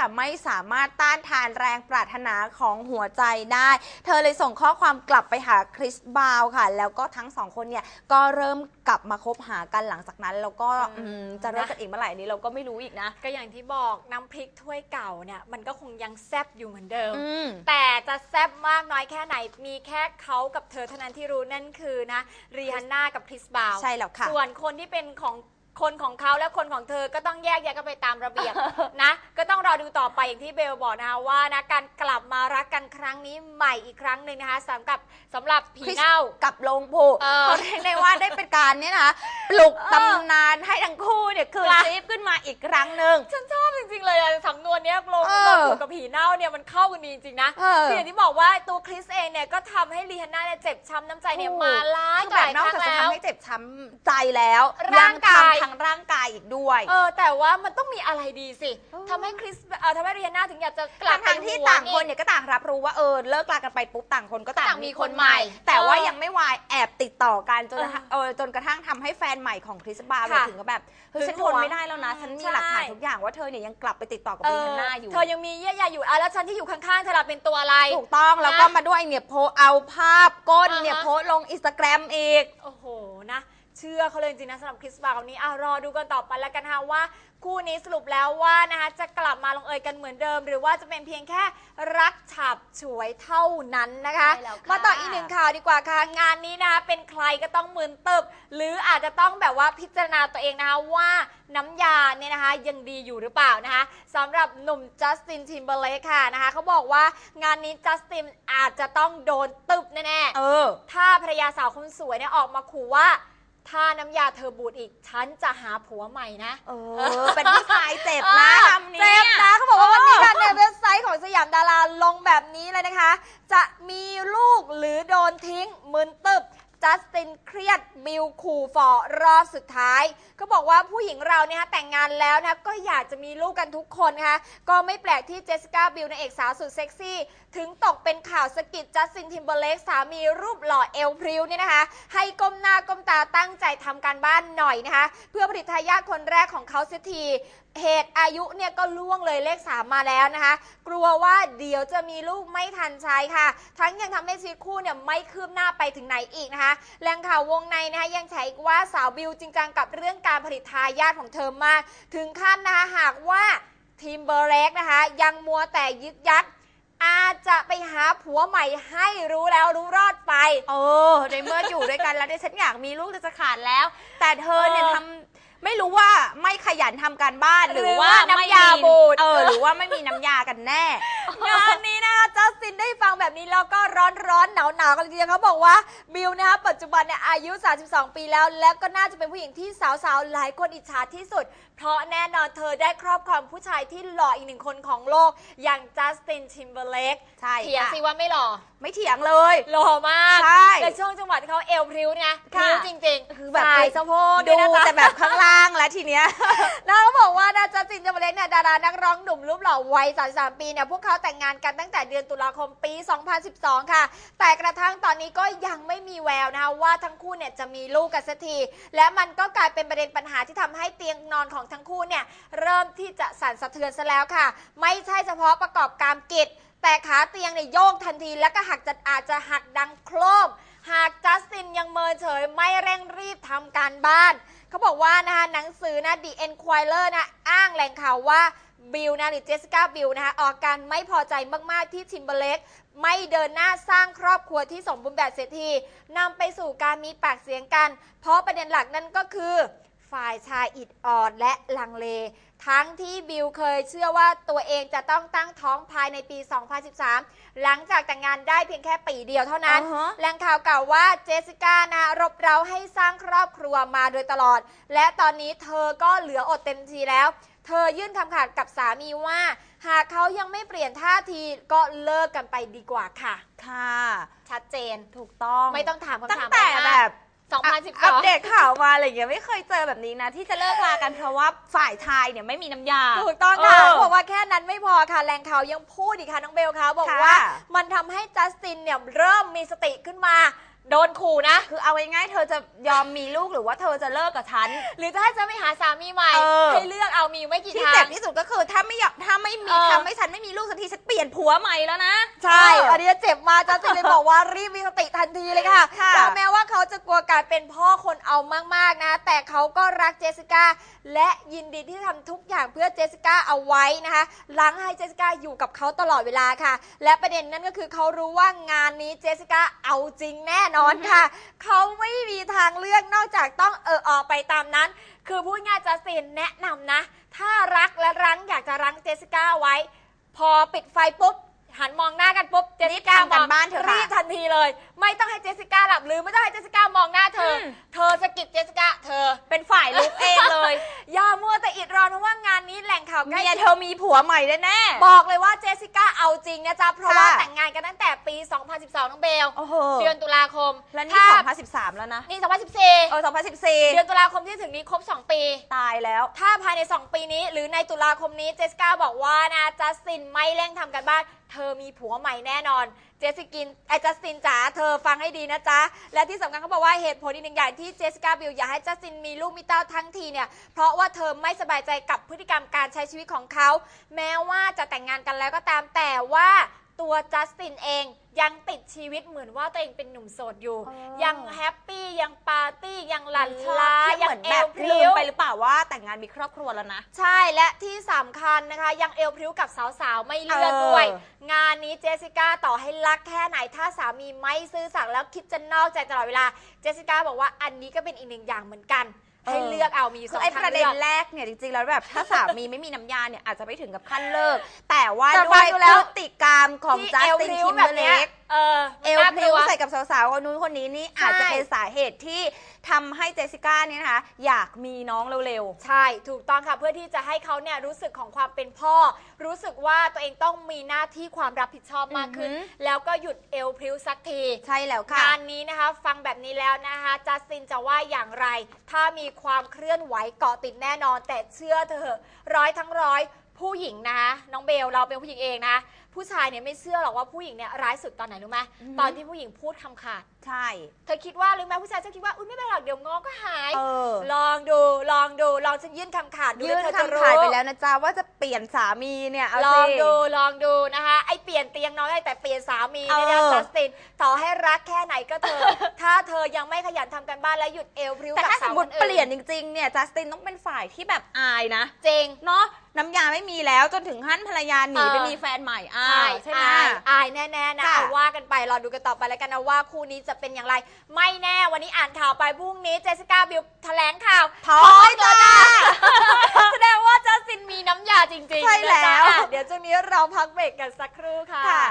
ค่ะไม่สามารถต้านทานแรงปรารถนาของหัวใจได้ เธอเลยส่งข้อความกลับไปหาคริสบาวค่ะ แล้วก็ทั้งสองคนเนี่ยก็เริ่มกลับมาคบหากันหลังจากนั้น แล้วก็อืมอืมจะเริ่มกันอีกเมื่อไหร่นี้เราก็ไม่รู้อีกนะ ก็อย่างที่บอกน้ำพริกถ้วยเก่าเนี่ยมันก็คงยังแซบอยู่เหมือนเดิม อืม แต่จะแซบมากน้อยแค่ไหนมีแค่เขากับเธอเท่านั้นที่รู้นั่นคือนะรีฮันน่ากับคริสบาวใช่แล้วค่ะ ส่วนคนที่เป็นของ คนของเขาและคนของเธอก็ต้องแยกแยกกันไปตามระเบียบ นะ ก็ต้องรอดูต่อไปอย่างที่เบลบอกนะคะว่านะการกลับมารักกันครั้งนี้ใหม่อีกครั้งหนึ่งนะคะสำหรับสำหรับผีคริสเน่า กับลงผูเออเขาเรียกได้ว่าได้เป็นการเนี่ยนะคะปลุกตำนานให้ทั้งคู่เนี่ยคืนค่ะ ชีพขึ้นมาอีกครั้งหนึ่ง ฉันชอบจริงๆเลยอะสำนวนเนี้ยลงเออลูกับผีเน่าเนี่ยมันเข้ากันดีจริงๆนะเออคืออย่างที่บอกว่าตัวคริสเองเนี่ยก็ทำให้รีฮันน่าเนี่ยเจ็บช้ำน้ำใจเนี่ยมาหลายคือหแบลาบยนอกครั้งจากจะแล้ว ทำให้เจ็บช้ำใจแล้วร่างกาย ทำทั้งร่างกายอีกด้วย เออแต่ว่ามันต้องมีอะไรดีสิเออ ทำให้คริสเออทำให้รีฮันน่าถึงอยากจะกลับทั้งๆที่ต่างคนเนี่ยก็ต่างรับรู้ว่าเออเลิกลากันไปปุ๊บต่างคนก็ต่างต่างมีคนใหม่แต่ว่าเออยังไม่วายแอบติดต่อกันจนเออเออจนกระทั่งทำให้แฟนใหม่ของคริสบาร์ค่ะถึงก็แบบเฮ้ยฉันทนไม่ได้แล้วนะ ฉันมีใช่ หลักฐานทุกอย่างว่าเธอเนี่ยยังกลับไปติดต่อกับเอรีฮันน่าอยู่ เธอยังมีเยื่อใยอยู่อะแล้วฉันที่อยู่ข้างๆเธอล่ะเป็นตัวอะไร ถูกต้องแล้วก็นะมาด้วยเนี่ยโพสเอาภาพก้นอ่าฮะ เนี่ยโพสต์ลงอินสตาแกรมอีก โอ้โหนะ เชื่อเขาเลยจริงๆนะสำหรับคริสบาร์คนนี้อะรอดูกันต่อไปแล้วกันนะคะว่า คู่นี้สรุปแล้วว่านะคะจะกลับมาลงเอยกันเหมือนเดิม หรือว่าจะเป็นเพียงแค่รักฉับฉวยเท่านั้นนะคะ ใช่แล้วค่ะ มาต่ออีกหนึ่งข่าวดีกว่าค่ะ งานนี้นะคะเป็นใครก็ต้องมึนตึบ หรืออาจจะต้องแบบว่าพิจารณาตัวเองนะคะว่าน้ำยาเนี่ยนะคะยังดีอยู่หรือเปล่านะคะสำหรับหนุ่มจัสตินทิมเบอร์เลกค่ะนะคะเขาบอกว่างานนี้จัสตินอาจจะต้องโดนตึบแน่ๆ เออ ถ้าภรรยาสาวคนสวยเนี่ยออกมาขู่ว่า ถ้าน้ำยาเธอบูดอีก ฉันจะหาผัวใหม่นะ เออ เป็นผู้ชายเจ็บนะเออคำนี้เจ็บนะเขาบอกว่าวันนี้ค่ะในเว็บไซต์ของสยามดาราลงแบบนี้เลยนะคะ จะมีลูกหรือโดนทิ้งมึนตึบ จัสตินเครียดบิลขู่ฟอรอบสุดท้ายก็บอกว่าผู้หญิงเราเนี่ยฮะแต่งงานแล้วนะก็อยากจะมีลูกกันทุกคนนะคะก็ไม่แปลกที่เจสสิก้าบิลนางเอกสาวสุดเซ็กซี่ ถึงตกเป็นข่าวสะกิดจัสตินทิมเบอร์เลกสามีรูปหล่อเอลพริ้วเนี่ยนะคะ ให้ก้มหน้าก้มตาตั้งใจทำการบ้านหน่อยนะคะ เพื่อผลิตทายาทคนแรกของเขาเสียที เหตุอายุเนี่ยก็ล่วงเลยเลข 3 มาแล้วนะคะ กลัวว่าเดี๋ยวจะมีลูกไม่ทันใช้ค่ะ ทั้งยังทำให้ชีวิตคู่เนี่ยไม่คืบหน้าไปถึงไหนอีกนะคะแหล่งข่าววงในนะคะยังแฉอีกว่าสาวบิวจริงจังกับเรื่องการผลิตทายาทของเธอมาก ถึงขั้นนะคะหากว่าทีมเบอร์เล็กนะคะ ยังมัวแต่ยึกยักอาจจะไปหาผัวใหม่ให้รู้แล้วรู้รอดไป เออในเมื่ออยู่ด้วยกันแล้วเนี่ยฉันอยากมีลูกจะขาดแล้ว แต่เธอเนี่ยทำ ไม่รู้ว่าไม่ขยันทำการบ้านหรือว่าหรือว่าไม่น้ำยามี บูดเออหรือว่าไม่มีน้ำยากันแน่ งานนี้นะคะจัสตินได้ฟังแบบนี้แล้วก็ร้อนร้อนหนาวหนาวๆกันเลยทีเดียวเขาบอกว่าบิลนะคะปัจจุบันเนี่ยอายุ 32 ปีแล้ว และก็น่าจะเป็นผู้หญิงที่สาวๆ หลายคนอิจฉาที่สุด เพราะแน่นอนเธอได้ครอบครองผู้ชายที่หล่ออีกหนึ่งคนของโลก อย่างจัสตินทิมเบอร์เลกใช่เถียงค่ะ สิว่าไม่หล่อ ไม่เถียงเลย หล่อมากใช่ และช่วงจังหวะที่เขาเอวพริ้วเนี่ยพค่ะริ้วจริงๆคือแบบสายสะโพกดูด้วยนะคะแต่แบบข้างล่างแล้วทีเนี้ย แล้วเขาบอกว่านะจัสตินจัมเบอร์เลกเนี่ยดารานักร้องหนุ่มรูปหล่อวัย 33 ปีเนี่ยพวกเขาแต่งงานกันตั้งแต่เดือนตุลาคมปี 2012 ค่ะ แต่กระทั่งตอนนี้ก็ยังไม่มีแววนะคะว่าทั้งคู่เนี่ยจะมีลูกกันสักที และมันก็กลายเป็นประเด็นปัญหาที่ทำให้เตียงนอนของทั้งคู่เนี่ยเริ่มที่จะสั่นสะเทือนซะแล้วค่ะ ไม่ใช่เฉพาะประกอบการกิจ แต่ขาเตียงเนี่ยโยกทันทีแล้วก็หักจะอาจจะหักดังโครมหากจัสตินยังเมินเฉยไม่เร่งรีบทำการบ้าน เขาบอกว่านะคะหนังสือนะ The Enquirer นะอ้างแหล่งข่าวว่าบิลนะหรือเจสสิก้าบิลนะคะออกการไม่พอใจมากๆที่ทิมเบอร์เลกไม่เดินหน้าสร้างครอบครัวที่สมบูรณ์แบบเสียทีนำไปสู่การมีปากเสียงกัน เพราะประเด็นหลักนั่นก็คือ ฝ่ายชายอิดออดและลังเล ทั้งที่บิลเคยเชื่อว่าตัวเองจะต้องตั้งท้องภายในปี 2013 หลังจากแต่งงานได้เพียงแค่ปีเดียวเท่านั้นอ่าฮะแหล่งข่าวกล่าวว่าเจสสิก้านะรบเร้าให้สร้างครอบครัวมาโดยตลอด และตอนนี้เธอก็เหลืออดเต็มทีแล้ว เธอยื่นคำขาดกับสามีว่า หากเขายังไม่เปลี่ยนท่าทีก็เลิกกันไปดีกว่าค่ะ ค่ะ ชัดเจน ถูกต้อง ไม่ต้องถามคำตั้งถามแต่อะไรแบมากบ 2012 อัปเดตข่าวมาอะไรอย่างเงี้ยไม่เคยเจอแบบนี้นะ ที่จะเลิกลากันเพราะว่าฝ่ายชายเนี่ยไม่มีน้ำยา ถูกต้องค่ะเออเขาบอกว่าแค่นั้นไม่พอค่ะแหล่งข่าวยังพูดอีกค่ะน้องเบลคะบอกค่ะ ว่ามันทำให้จัสตินเนี่ยเริ่มมีสติขึ้นมา โดนขู่นะ คือเอาง่ายๆเธอจะยอมมีลูกหรือว่าเธอจะเลิกกับฉัน หรือถ้าจะไม่หาสามีใหม่ เออ ให้เลือกเอามีไม่กี่ที่ทาเจ็บงที่สุดก็คือถ้าไม่อยากถ้าถ้าไม่มีเออ ทำให้ฉันไม่มีลูกสักทีฉันเปลี่ยนผัวใหม่แล้วนะ ใช่ เอออันนี้เจ็บมากจัสตินเลยบอกว่ารีบมีสติทันทีเลยค่ะค่ะถึงแม้ว่าเขาจะ การเป็นพ่อคนเอามากๆนะ แต่เขาก็รักเจสสิก้าและยินดีที่จะทำทุกอย่างเพื่อเจสสิก้าเอาไว้นะคะล้งให้เจสสิก้าอยู่กับเขาตลอดเวลาค่ะ และประเด็นนั้นก็คือเขารู้ว่างานนี้เจสสิก้าเอาจริงแน่นอนค่ะ เขาไม่มีทางเลือกนอกจากต้องเออออกไปตามนั้น คือพูดง่ายจัสตินแนะนำนะ ถ้ารักและรั้งอยากจะรั้งเจสสิก้าไว้ พอปิดไฟปุ๊บ หันมองหน้ากันปุ๊บเจสสิก้ารีบทำกันมองบ้านเถอะค่ะรีบทันทีเลย ไม่ต้องให้เจสสิก้าหลับหรือไม่ต้องให้เจสสิก้ามองหน้าเธออม เธอสะกิดเจสสิก้าเธอ เป็นฝ่ายลุกเองเลยอย่ามัวแต่อิดรอนเพราะว่างานนี้แหล่งข่าวใกล้เมียชิด เธอมีผัวใหม่แน่ๆบอกเลยว่าเจสสิก้าเอาจริงนะจ๊ะ เพราะว่าค่ะ แต่งงานกันตั้งแต่ปี 2012 น้องเบล โอ้โหเดือนตุลาคมแล้วนี่ ถ้า2013 แล้วนะ นี่ เอ2014 อ เดือน2014 ตุลาคมที่ถึงนี้ครบ 2 ปี ตายแล้ว ถ้าภายใน 2 ปีนี้ หรือในตุลาคมนี้เจสสิก้าบอกว่านะจัสตินไม่เร่งทำกันบ้าน เธอมีผัวใหม่แน่นอน เจสสิกินไอจัสตินจ๋าเธอฟังให้ดีนะจ๊ะ และที่สำคัญเขาบอกว่าเหตุผลอีกหนึ่งอย่างที่เจสสิก้าบิลอยากให้จัสตินมีลูกมีเต้าทั้งทีเนี่ย เพราะว่าเธอไม่สบายใจกับพฤติกรรมการใช้ชีวิตของเขา แม้ว่าจะแต่งงานกันแล้วก็ตามแต่ว่า ตัวจัสตินเองยังติดชีวิตเหมือนว่าตัวเองเป็นหนุ่มโสดอยู่อ๋อยังแฮปปี้ยังปาร์ตี้ยังหลั่นชอบล้าที่ยัเหมือนงเอแบบวพลืริ้มว ไปหรือเปล่าว่าแต่งงานมีครอบครัวแล้วนะ ใช่และที่สำคัญนะคะ ยังเอวพริ้วกับสาวๆ ไม่เลือกเออด้วยงานนี้เจสสิก้าต่อให้รักแค่ไหนถ้าสามีไม่ซื่อสัตย์แล้วคิดจะนอกใจตลอดเวลา เจสสิก้าบอกว่าอันนี้ก็เป็นอีกหนึ่งอย่างเหมือนกัน ให้เลือกเอามีอยู่สคือองไอ้ทางประเด็เลืนอกแรกเนี่ยจริงๆแล้วแบบถ้าสามีไม่มีน้ำยาเนี่ยอาจจะไม่ถึงกับขั้นเลิก แต่ว่าแต่ด้ฟัวงยดูพแล้วฤติกรรมของที่จัสเอวตินพริ้วคิมแบเบบอร์เนี้เล็ยก เออเอวน่าพริ้วกลัใส่กับสาวๆคนนู้นคนนี้นี่อาจจะใช่เป็นสาเหตุที่ทำให้เจสสิก้าเนี่ยนะคะ อยากมีน้องเร็ว ใช่ ถูกต้องค่ะ เพื่อที่จะให้เขาเนี่ยรู้สึกของความเป็นพ่อ รู้สึกว่าตัวเองต้องมีหน้าที่ความรับผิดชอบมากขึ้น อือหือ แล้วก็หยุดเอวพริ้วสักทีๆ ใช่แล้วค่ะ งานนี้นะคะ ฟังแบบนี้แล้วนะคะจัสตินจะว่าอย่างไร ถ้ามีความเคลื่อนไหวเกาะติดแน่นอน แต่เชื่อเถอะร้อยทั้งร้อย ผู้หญิงนะคะน้องเบลเราเป็นผู้หญิงเองนะ ผู้ชายเนี่ยไม่เชื่อหรอกว่าผู้หญิงเนี่ยร้ายสุดตอนไหนรู้ไหมอือหือตอนที่ผู้หญิงพูดคำขาด ใช่ เธอคิดว่าหรือไหมผู้ชายจะคิดว่าอุ้ยไม่เป็นไรหรอกเดี๋ยวงอก็หาย เออ ลองดูลองดูลองฉันยื่นคำขาดดูยื่นแล้วเธอจะคำรู้ขายไปแล้วนะจ๊ะว่าจะเปลี่ยนสามีเนี่ยเอาลองสิดูลองดูนะคะไอเปลี่ยนเตียงน้อยได้แต่เปลี่ยนสามีเนี่ยนะเออจัสตินต่อให้รักแค่ไหนก็เถอะถ้าเธอยังไม่ขยันทำกันบ้านและหยุดเอวพริ้วแต่กับถ้าสสามวมคตินอื่นเปลี่ยนจริงๆเนี่ยจัสตินต้องเป็นฝ่ายที่แบบอายนะ จริง เนาะ น้ำยาไม่มีแล้วจนถึงขั้นภรรยาหนีเออไปมีแฟนใหม่อ้าใช่วใช่ไหมอายอายแน่ๆนะค่ะเอาว่ากันไปรอดูกันต่อไปแล้วกันนะว่าคู่นี้จะเป็นอย่างไร ไม่แน่วันนี้อ่านข่าวไปพรุ่งนี้เจสสิก้าบิลแถลงข่าวท้องแล้จ้าแสดงว่าจัสตินมีน้ำยาจริงๆใช่แล้วนะจ๊ะอะเดี๋ยวช่วงนี้เราพักเบรกกันสักครู่ค่ะค่ะ